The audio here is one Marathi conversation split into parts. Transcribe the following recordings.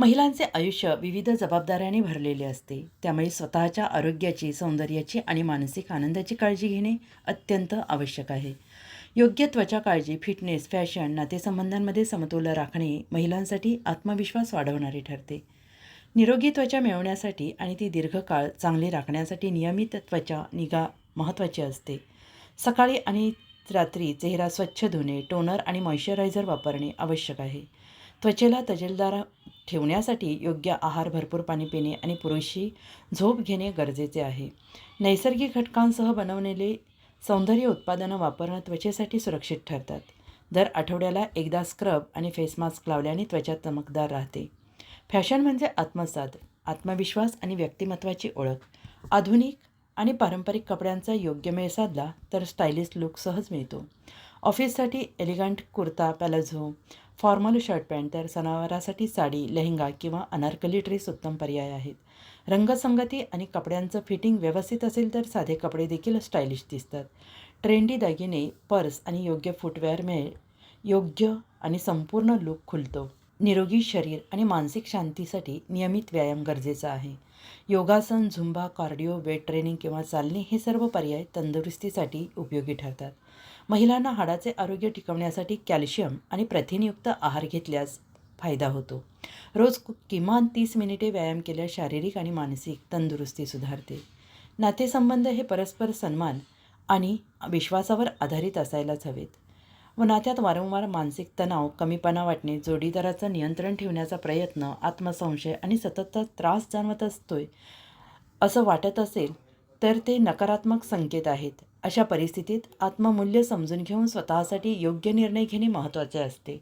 महिलांचे आयुष्य विविध जबाबदाऱ्यांनी भरलेले असते. त्यामुळे स्वतःच्या आरोग्याची सौंदर्याची आणि मानसिक आनंदाची काळजी घेणे अत्यंत आवश्यक आहे. योग्य त्वचा काळजी फिटनेस फॅशन नातेसंबंधांमध्ये समतोल राखणे महिलांसाठी आत्मविश्वास वाढवणारे ठरते. निरोगी त्वचा मिळवण्यासाठी आणि ती दीर्घकाळ चांगली राखण्यासाठी नियमित त्वचा निगा महत्त्वाची असते. सकाळी आणि रात्री चेहरा स्वच्छ धुणे टोनर आणि मॉइश्चरायझर वापरणे आवश्यक आहे. त्वचेला तजेलदार ठेवण्यासाठी योग्य आहार भरपूर पाणी पिणे आणि पुरेशी झोप घेणे गरजेचे आहे. नैसर्गिक घटकांसह बनवलेले सौंदर्य उत्पादनं वापरणं त्वचेसाठी सुरक्षित ठरतात. दर आठवड्याला एकदा स्क्रब आणि फेस मास्क लावल्याने त्वचा चमकदार राहते. फॅशन म्हणजे आत्मसात आत्मविश्वास आणि व्यक्तिमत्वाची ओळख. आधुनिक आणि पारंपरिक कपड्यांचा योग्य मेळ साधला तर स्टायलिश लुक सहज मिळतो. ऑफिससाठी elegant kurta palazzo formal shirt pant तर सणावारासाठी साडी लेहंगा किंवा अनारकली ड्रेस उत्तम पर्याय आहेत. रंगसंगती आणि कपड्यांचं फिटिंग व्यवस्थित असेल तर साधे कपडे देखील स्टायलिश दिसतात. ट्रेंडी दागिने पर्स आणि योग्य फुटवेअर मिळेल. योग्य आणि संपूर्ण लुक खुलतो. निरोगी शरीर आणि मानसिक शांतीसाठी नियमित व्यायाम गरजेचा आहे. योगासन झुंबा कार्डिओ वेट ट्रेनिंग किंवा चालणे हे सर्व पर्याय तंदुरुस्तीसाठी उपयोगी ठरतात. महिलांना हाडाचे आरोग्य टिकवण्यासाठी कॅल्शियम आणि प्रथिनयुक्त आहार घेतल्यास फायदा होतो. रोज किमान तीस मिनिटे व्यायाम केल्यास शारीरिक आणि मानसिक तंदुरुस्ती सुधारते. नातेसंबंध हे परस्पर सन्मान आणि विश्वासावर आधारित असायलाच हवेत. व नात्यात वारंवार मानसिक तणाव कमीपणा वाटणे जोडीदाराचं नियंत्रण ठेवण्याचा प्रयत्न आत्मसंशय आणि सततचा त्रास जाणवत असतोय असं वाटत असेल तर ते नकारात्मक संकेत आहेत. अशा परिस्थितीत आत्ममूल्य समजून घेऊन स्वतःसाठी योग्य निर्णय घेणे महत्त्वाचे असते.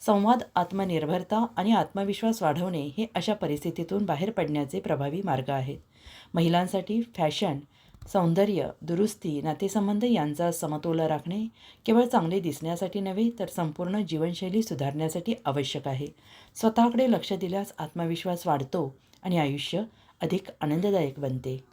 संवाद आत्मनिर्भरता आणि आत्मविश्वास वाढवणे हे अशा परिस्थितीतून बाहेर पडण्याचे प्रभावी मार्ग आहेत. महिलांसाठी फॅशन सौंदर्य दुरुस्ती नातेसंबंध यांचा समतोल राखणे केवळ चांगले दिसण्यासाठी नव्हे तर संपूर्ण जीवनशैली सुधारण्यासाठी आवश्यक आहे. स्वतःकडे लक्ष दिल्यास आत्मविश्वास वाढतो आणि आयुष्य अधिक आनंददायक बनते.